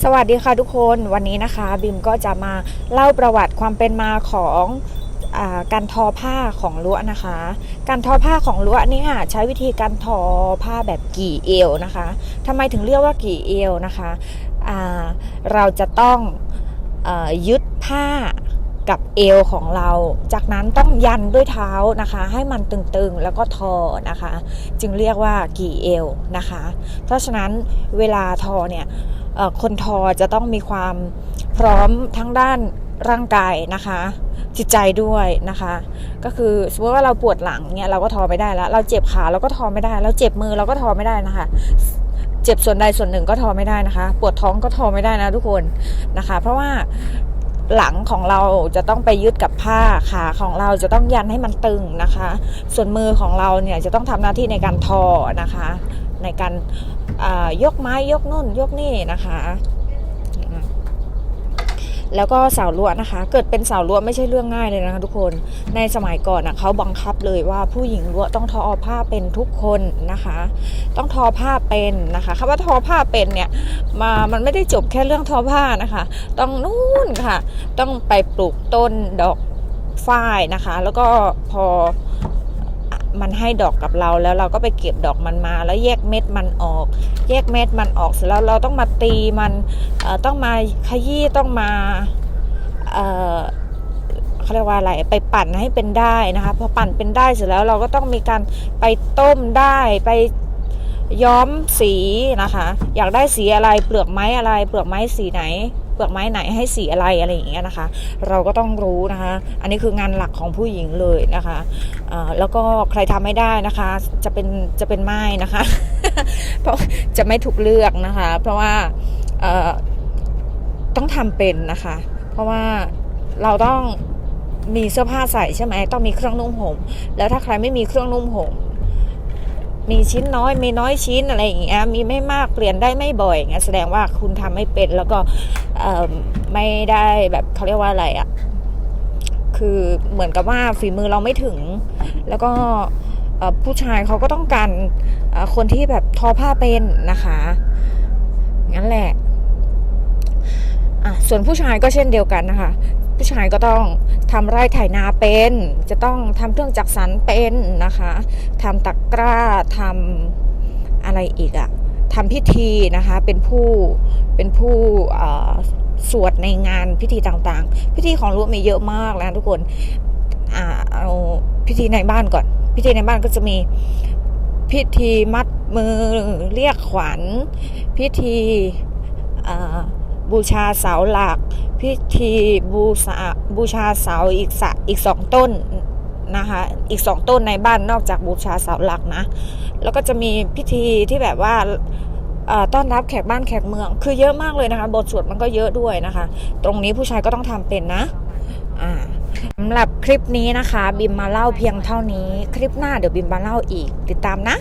สวัสดีค่ะทุกคนวันนี้นะคะบิมก็จะมาเล่าประวัติความเป็นมาของอการทอผ้าของลวนะคะ การทอผ้าของลวนี่ยใช้วิธีการทอผ้าแบบกี่เอวนะคะทำไมถึงเรียกว่ากี่เอวนะคะเราจะต้องอยึดผ้ากับเอวของเรา จากนั้นต้องยันด้วยเท้านะคะ ให้มันตึงๆ แล้วก็ทอนะคะ จึงเรียกว่ากี่เอวนะคะ เพราะฉะนั้นเวลาทอเนี่ย คนทอจะต้องมีความพร้อมทั้งด้านร่างกายนะคะ จิตใจด้วยนะคะ ก็คือสมมติว่าเราปวดหลังเนี่ยเราก็ทอไม่ได้แล้ว เราเจ็บขาเราก็ทอไม่ได้ เราเจ็บมือเราก็ทอไม่ได้นะคะ เจ็บส่วนใดส่วนหนึ่งก็ทอไม่ได้นะคะ ปวดท้องก็ทอไม่ได้นะทุกคนนะคะ เพราะว่าหลังของเราจะต้องไปยึดกับผ้าขาของเราจะต้องยันให้มันตึงนะคะ ส่วนมือของเราเนี่ยจะต้องทำหน้าที่ในการทอนะคะ ในการ ยกไม้ยกนุ่นยกนี่นะคะ แล้วก็สาวลวดนะคะ เกิดเป็นสาวลวดไม่ใช่เรื่องง่ายเลยนะคะทุกคนในสมัยก่อนนะเขาบังคับเลยว่าผู้หญิงลวดต้องทอผ้าเป็นทุกคนนะคะ ต้องทอผ้าเป็นนะคะคำว่าทอผ้าเป็นเนี่ยมามันไม่ได้จบแค่เรื่องทอผ้านะคะ ต้องนู่นค่ะ ต้องไปปลูกต้นดอกฝ้ายนะคะ แล้วก็พอ มันให้ดอกกับเราแล้วเราก็ไปเก็บดอกมันมา แล้วแยกเม็ดมันออก แยกเม็ดมันออกเสร็จแล้วเราต้องมาตีมันต้องมาขยี้ต้องมาเอ่อเขาเรียกว่าอะไรไปปั่นให้เป็นได้นะคะพอปั่นเป็นได้เสร็จแล้วเราก็ต้องมีการไปต้มได้ไปย้อมสีนะคะ อยากได้สีอะไรเปลือกไม้อะไร เปลือกไม้สีไหน เปลือกไม้ไหนให้สีอะไรอะไรอย่างเงี้ยนะคะ เราก็ต้องรู้นะคะ อันนี้คืองานหลักของผู้หญิงเลยนะคะแล้วก็ใครทำไม่ได้นะคะ จะเป็นจะเป็นไม้นะคะ เพราะจะไม่ถูกเลือกนะคะ เพราะว่าต้องทำเป็นนะคะ เพราะว่าเราต้องมีเสื้อผ้าใส่ใช่ไหมต้องมีเครื่องนุ่งห่มแล้วถ้าใครไม่มีเครื่องนุ่งห่ม มีชิ้นน้อยมีน้อยชิ้นอะไรอย่างเงี้ยมีไม่มากเปลี่ยนได้ไม่บ่อยอย่างเงี้ยแสดงว่าคุณทำไม่เป็นแล้วก็ไม่ได้แบบเขาเรียกว่าอะไรอะคือเหมือนกับว่าฝีมือเราไม่ถึง แล้วก็ผู้ชายเขาก็ต้องการคนที่แบบทอผ้าเป็นนะคะงั้นแหละอะส่วนผู้ชายก็เช่นเดียวกันนะคะ ผู้ชายก็ต้องทำไร่ไถนาเป็น จะต้องทำเครื่องจักสานเป็นนะคะทำตะกร้าทำอะไรอีกอะทำพิธีนะคะ เป็นผู้เป็นผู้สวดในงานพิธีต่างๆ พิธีของรู้มีเยอะมากแล้วทุกคนเอาพิธีในบ้านก่อน พิธีในบ้านก็จะมีพิธีมัดมือเรียกขวัญ พิธีอ่า บูชาเสาหลัก พิธีบูชาบูชาเสาอีกสะอีกสองต้นนะคะอีกสองต้นในบ้านนอกจากบูชาเสาหลักนะ แล้วก็จะมีพิธีที่แบบว่าต้อนรับแขกบ้านแขกเมือง คือเยอะมากเลยนะคะ บทสวดมันก็เยอะด้วยนะคะ ตรงนี้ผู้ชายก็ต้องทำเป็นนะสำหรับคลิปนี้นะคะ บิมมาเล่าเพียงเท่านี้ คลิปหน้าเดี๋ยวบิมมาเล่าอีก ติดตามนะ